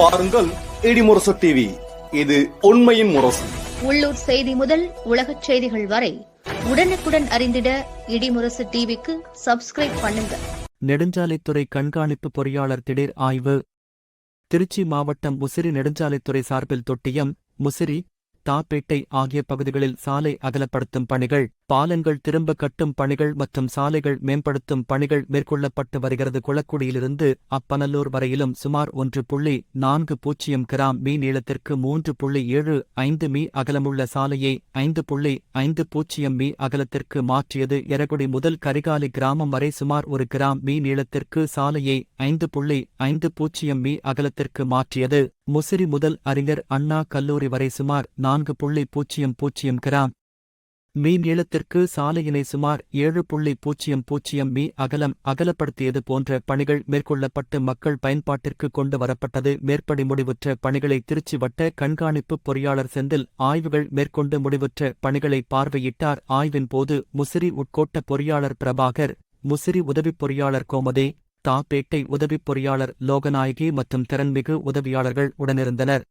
பாருங்கள் இடிமுரசு டிவி இது உண்மையின் முரசு. உள்ளூர் செய்தி முதல் உலகச் செய்திகள் வரை உடனுக்குடன் அறிந்திட இடிமுரசு டிவிக்கு சப்ஸ்கிரைப் பண்ணுங்க. நெடுஞ்சாலைத்துறை கண்காணிப்பு பொறியாளர் திடீர் ஆய்வு. திருச்சி மாவட்டம் முசிறி நெடுஞ்சாலைத்துறை சார்பில் தொட்டியம் முசிறி தாப்பேட்டை ஆகிய பகுதிகளில் சாலை அகலப்படுத்தும் பணிகள். பாலங்கள் திரும்ப கட்டும் பணிகள் மற்றும் சாலைகள் மேம்படுத்தும் பணிகள் மேற்கொள்ளப்பட்டு வருகிறது. குளக்குடியிலிருந்து அப்பனல்லூர் வரையிலும் சுமார் ஒன்று புள்ளி நான்கு பூஜ்ஜியம் கிராம் மீ நீளத்திற்கு மூன்று புள்ளி ஏழு ஐந்து மீ அகலமுள்ள சாலையை ஐந்து புள்ளி ஐந்து பூஜ்ஜியம் மீ அகலத்திற்கு மாற்றியது. எரகுடி முதல் கரிகாலி கிராமம் வரை சுமார் ஒரு கிராம் மீ நீளத்திற்கு சாலையை ஐந்து புள்ளி ஐந்து பூஜ்ஜியம் மீ அகலத்திற்கு மாற்றியது. முசிறி முதல் அறிஞர் அண்ணா கல்லூரி வரை சுமார் நான்கு புள்ளி பூஜ்ஜியம் பூஜ்ஜியம் கிராம் மீ நீளத்திற்கு சாலையினை சுமார் ஏழு புள்ளி பூஜ்ஜியம் பூஜ்ஜியம் மீ அகலம் அகலப்படுத்தியது போன்ற பணிகள் மேற்கொள்ளப்பட்டு மக்கள் பயன்பாட்டிற்கு கொண்டு வரப்பட்டது. மேற்படி முடிவுற்ற பணிகளை திருச்சி வட்ட கண்காணிப்பு பொறியாளர் செந்தில் ஆய்வுகள் மேற்கொண்டு முடிவுற்ற பணிகளை பார்வையிட்டார். ஆய்வின் போது முசிறி உட்கோட்ட பொறியாளர் பிரபாகர் முசிறி உதவிப் பொறியாளர் கோமதே தாப்பேட்டை உதவிப் பொறியாளர் லோகநாயகி மற்றும் திறன்மிகு உதவியாளர்கள் உடனிருந்தனர்.